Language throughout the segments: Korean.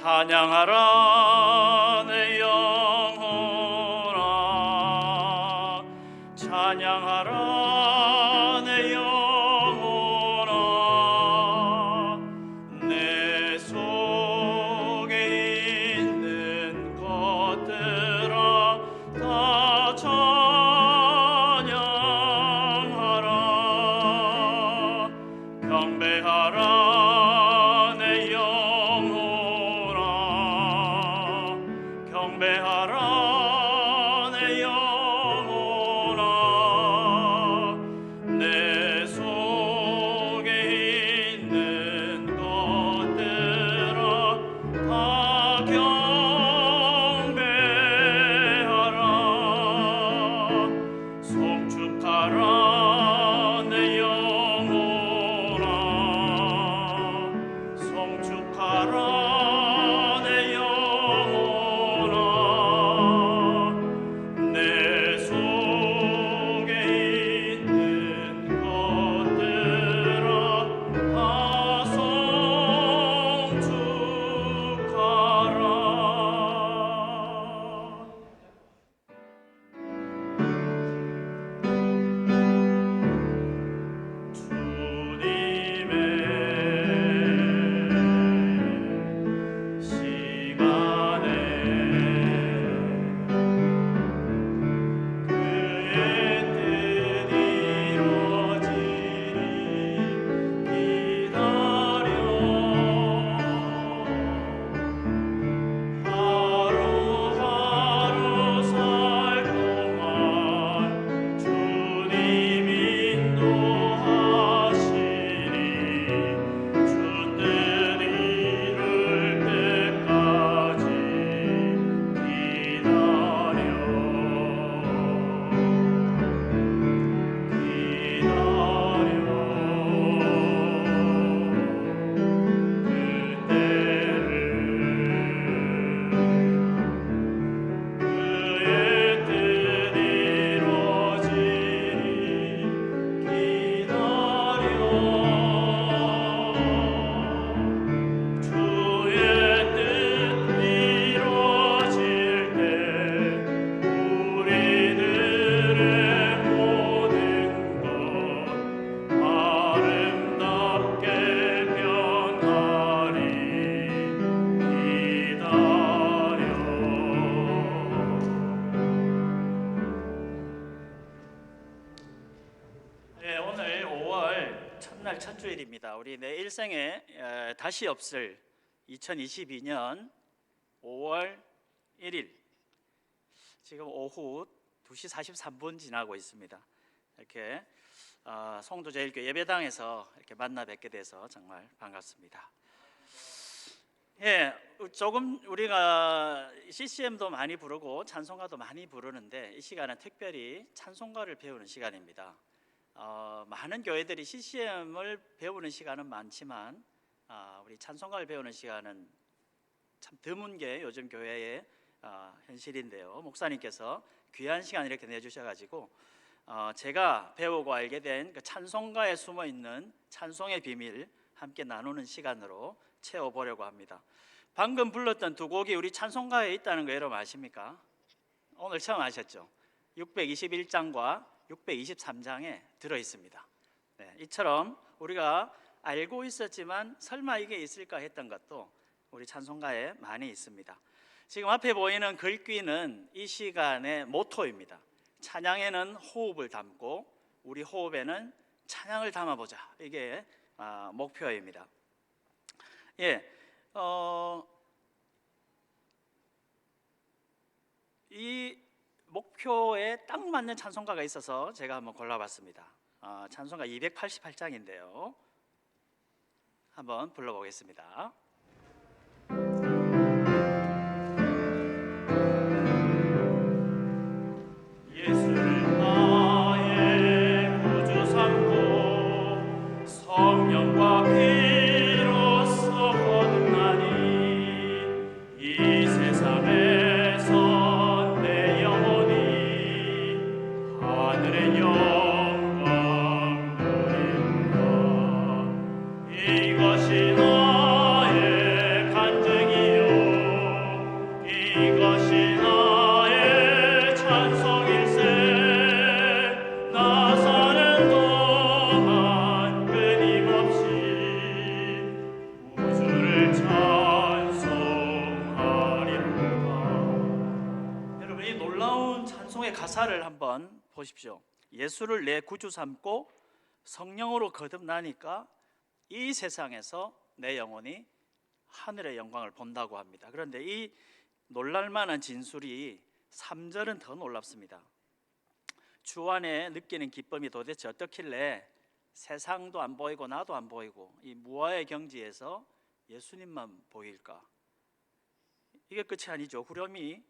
찬양하라. 내 5월 첫날 첫 주일입니다. 우리 내 일생에 에, 다시 없을 2022년 5월 1일 지금 오후 2시 43분 지나고 있습니다. 이렇게 어, 송도제일교 예배당에서 이렇게 만나 뵙게 돼서 정말 반갑습니다. 예, 조금 우리가 CCM도 많이 부르고 찬송가도 많이 부르는데 이 시간은 특별히 찬송가를 배우는 시간입니다. 어, 많은 교회들이 CCM을 배우는 시간은 많지만 아, 우리 찬송가를 배우는 시간은 참 드문 게 요즘 교회의 아, 현실인데요. 목사님께서 귀한 시간 이렇게 내주셔가지고 어, 제가 배우고 알게 된 그 찬송가에 숨어 있는 찬송의 비밀 함께 나누는 시간으로 채워보려고 합니다. 방금 불렀던 두 곡이 우리 찬송가에 있다는 거 여러분 아십니까? 오늘 처음 아셨죠? 621장과 623장에 들어 있습니다. 네, 이처럼 우리가 알고 있었지만 설마 이게 있을까 했던 것도 우리 찬송가에 많이 있습니다. 지금 앞에 보이는 글귀는 이 시간의 모토입니다. 찬양에는 호흡을 담고 우리 호흡에는 찬양을 담아보자. 이게 아, 목표입니다. 예, 어, 이 목표에 딱 맞는 찬송가가 있어서 제가 한번 골라봤습니다. 어, 찬송가 288장인데요. 한번 불러보겠습니다. 보십시오. 예수를 내 구주 삼고 성령으로 거듭나니까 이 세상에서 내 영혼이 하늘의 영광을 본다고 합니다. 그런데 이 놀랄만한 진술이 3절은 더 놀랍습니다. 주 안에 느끼는 기쁨이 도대체 어떻길래 세상도 안 보이고 나도 안 보이고 이 무아의 경지에서 예수님만 보일까? 이게 끝이 아니죠. 후렴이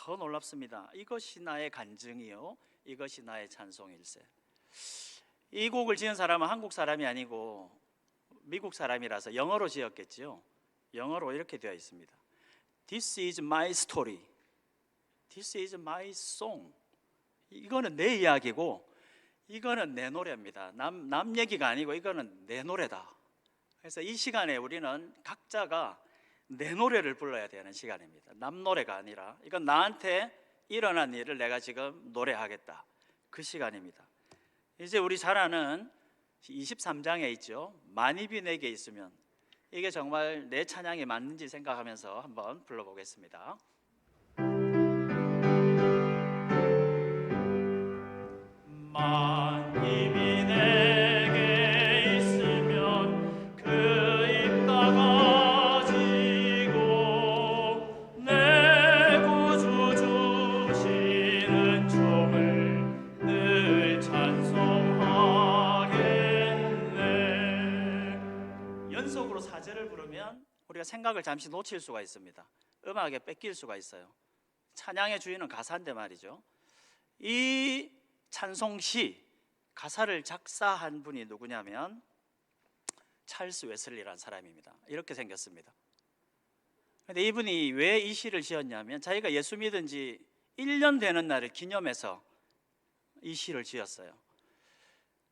더 놀랍습니다. 이것이 나의 간증이요. 이것이 나의 찬송일세. 이 곡을 지은 사람은 한국 사람이 아니고 미국 사람이라서 영어로 지었겠지요. 영어로 이렇게 되어 있습니다. This is my story. This is my song. 이거는 내 이야기고 이거는 내 노래입니다. 남, 남 얘기가 아니고 이거는 내 노래다. 그래서 이 시간에 우리는 각자가 내 노래를 불러야 되는 시간입니다. 남 노래가 아니라 이건 나한테 일어난 일을 내가 지금 노래하겠다. 그 시간입니다. 이제 우리 잘 아는 23장에 있죠. 만입이 내게 있으면 이게 정말 내 찬양이 맞는지 생각하면서 한번 불러보겠습니다. 생각을 잠시 놓칠 수가 있습니다 음악에 뺏길 수가 있어요 찬양의 주인은 가사인데 말이죠 이 찬송시 가사를 작사한 분이 누구냐면 찰스 웨슬리라는 사람입니다. 이렇게 생겼습니다. 근데 이분이 왜 이 시를 지었냐면 자기가 예수 믿은 지 1년 되는 날을 기념해서 이 시를 지었어요.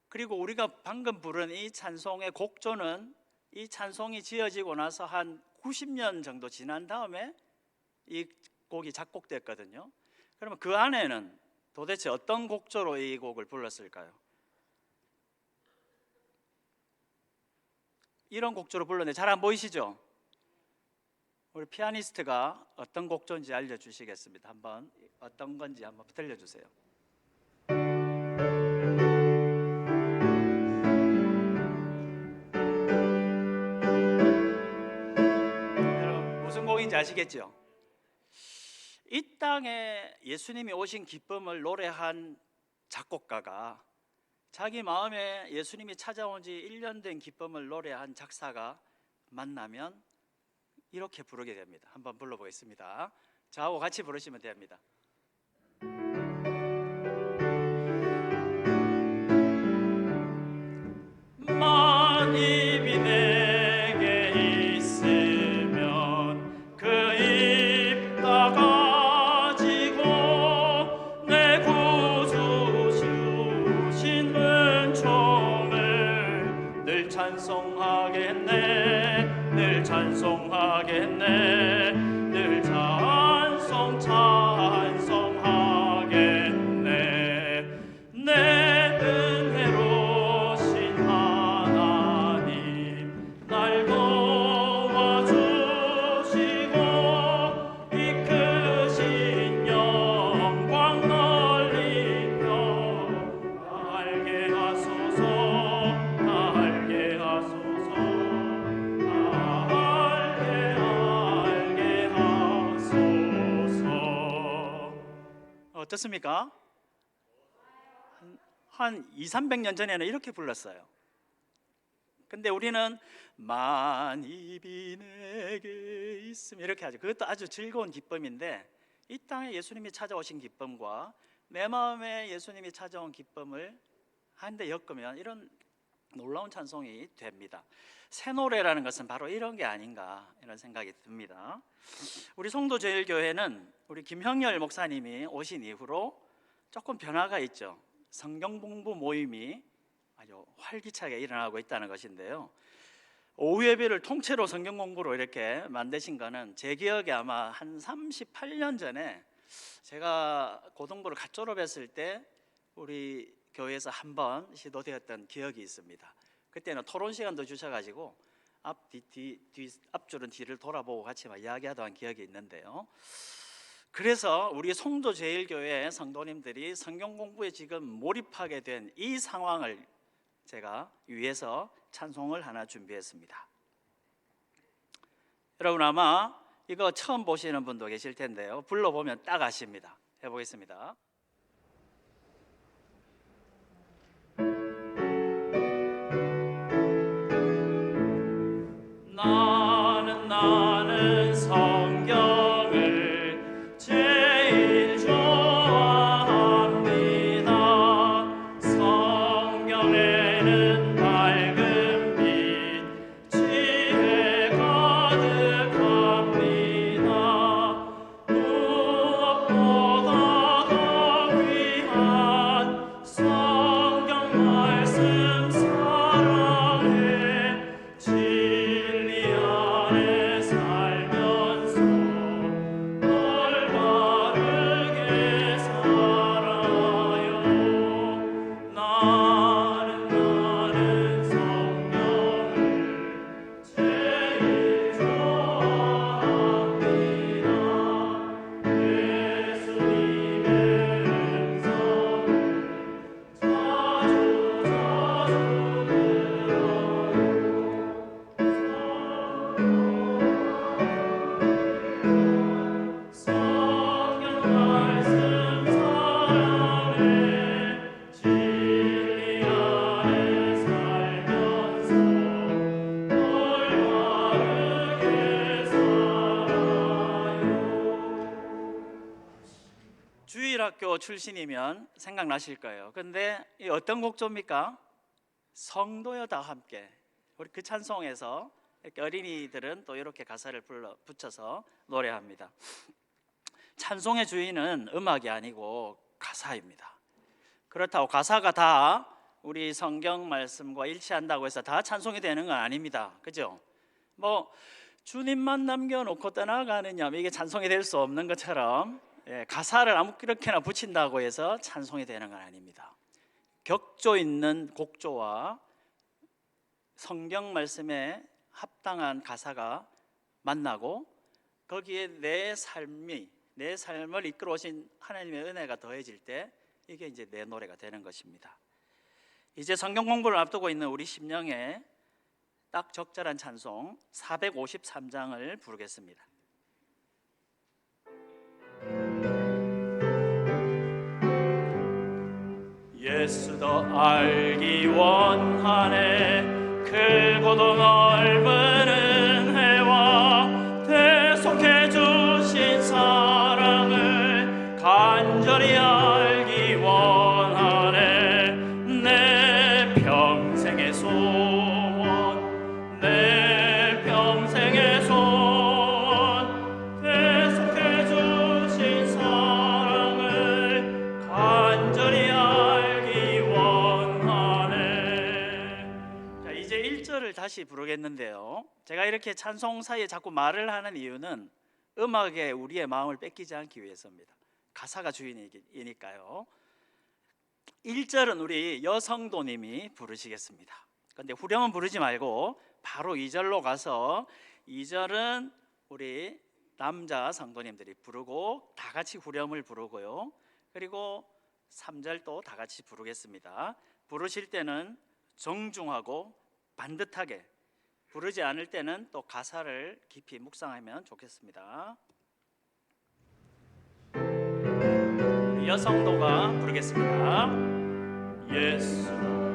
그리고 우리가 방금 부른 이 찬송의 곡조는 이 찬송이 지어지고 나서 한 90년 정도 지난 다음에 이 곡이 작곡됐거든요. 그러면 그 안에는 도대체 어떤 곡조로 이 곡을 불렀을까요? 이런 곡조로 불렀는데 잘 안 보이시죠? 우리 피아니스트가 어떤 곡조인지 알려주시겠습니다. 한번 어떤 건지 한번 들려주세요. 아시겠죠? 이 땅에 예수님이 오신 기쁨을 노래한 작곡가가 자기 마음에 예수님이 찾아온 지 1년 된 기쁨을 노래한 작사가 만나면 이렇게 부르게 됩니다. 한번 불러보겠습니다. 저하고 같이 부르시면 됩니다. 어떻습니까? 한 2, 300년 전에는 이렇게 불렀어요. 근데 우리는 만입이 내게 있으면 이렇게 하죠. 그것도 아주 즐거운 기쁨인데 이 땅에 예수님이 찾아오신 기쁨과 내 마음에 예수님이 찾아온 기쁨을 한데 엮으면 이런 놀라운 찬송이 됩니다. 새 노래라는 것은 바로 이런 게 아닌가 이런 생각이 듭니다. 우리 송도제일교회는 우리 김형열 목사님이 오신 이후로 조금 변화가 있죠. 성경 공부 모임이 아주 활기차게 일어나고 있다는 것인데요. 오후 예배를 통째로 성경 공부로 이렇게 만드신 거는 제 기억에 아마 한 38년 전에 제가 고등부를 갓 졸업했을 때 우리 교회에서 한 번 시도되었던 기억이 있습니다. 그때는 토론 시간도 주셔가지고 앞 뒤 뒤 뒤 앞줄은 뒤를 돌아보고 같이 막 이야기하던 기억이 있는데요. 그래서 우리 송도 제일교회 성도님들이 성경 공부에 지금 몰입하게 된 이 상황을 제가 위해서 찬송을 하나 준비했습니다. 여러분 아마 이거 처음 보시는 분도 계실 텐데요. 불러보면 딱 아십니다. 해보겠습니다. 주일학교 출신이면 생각나실 거예요. 근데 이 어떤 곡조입니까? 성도여 다 함께. 우리 그 찬송에서 이렇게 어린이들은 또 이렇게 가사를 불러 붙여서 노래합니다. 찬송의 주인은 음악이 아니고 가사입니다. 그렇다고 가사가 다 우리 성경 말씀과 일치한다고 해서 다 찬송이 되는 건 아닙니다. 그죠? 뭐 주님만 남겨놓고 떠나가느냐 이게 찬송이 될 수 없는 것처럼 예, 가사를 아무렇게나 붙인다고 해서 찬송이 되는 건 아닙니다. 격조 있는 곡조와 성경 말씀에 합당한 가사가 만나고 거기에 내 삶이 내 삶을 이끌어 오신 하나님의 은혜가 더해질 때 이게 이제 내 노래가 되는 것입니다. 이제 성경 공부를 앞두고 있는 우리 심령에 딱 적절한 찬송 453장을 부르겠습니다. 예수 더 알기 원하네 제가 이렇게 찬송 사이에 자꾸 말을 하는 이유는 음악에 우리의 마음을 뺏기지 않기 위해서입니다. 가사가 주인이니까요. 1절은 우리 여성도님이 부르시겠습니다. 근데 후렴은 부르지 말고 바로 2절로 가서 2절은 우리 남자 성도님들이 부르고 다 같이 후렴을 부르고요. 그리고 3절 또다 같이 부르겠습니다. 부르실 때는 정중하고 반듯하게 부르지 않을 때는 또 가사를 깊이 묵상하면 좋겠습니다. 여성도가 부르겠습니다. 예수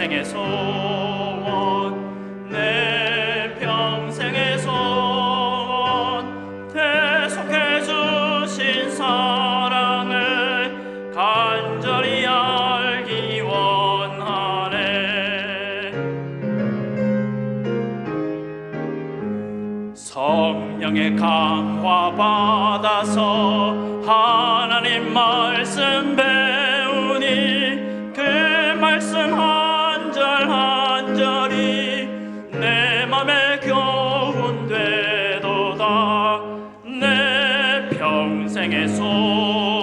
인생에서. 소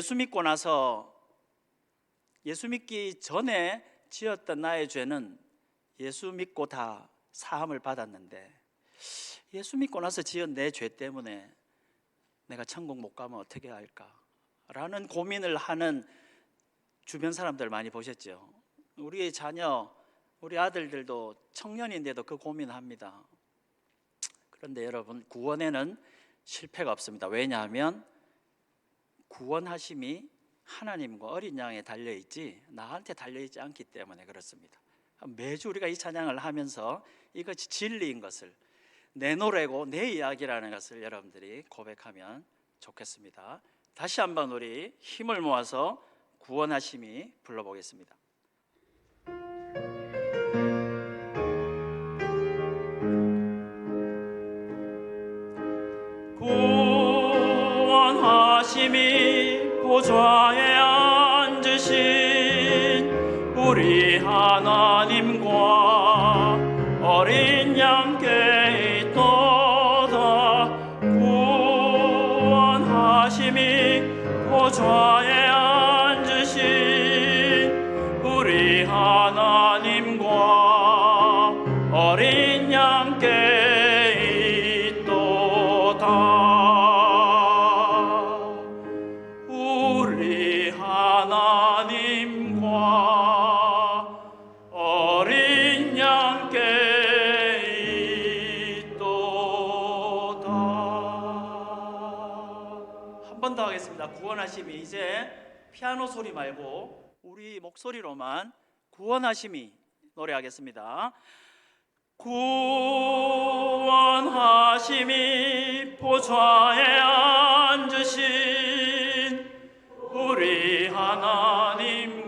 예수 믿고 나서 예수 믿기 전에 지었던 나의 죄는 예수 믿고 다 사함을 받았는데 예수 믿고 나서 지은 내 죄 때문에 내가 천국 못 가면 어떻게 할까? 라는 고민을 하는 주변 사람들 많이 보셨죠? 우리의 자녀, 우리 아들들도 청년인데도 그 고민합니다. 그런데 여러분, 구원에는 실패가 없습니다. 왜냐하면 구원하심이 하나님과 어린 양에 달려 있지 나한테 달려 있지 않기 때문에 그렇습니다. 매주 우리가 이 찬양을 하면서 이것이 진리인 것을 내 노래고 내 이야기라는 것을 여러분들이 고백하면 좋겠습니다. 다시 한번 우리 힘을 모아서 구원하심이 불러보겠습니다. 구원하심이 보 피아노 소리 말고 우리 목소리로만 구원하심이 노래하겠습니다. 구원하심이 보좌에 앉으신 우리 하나님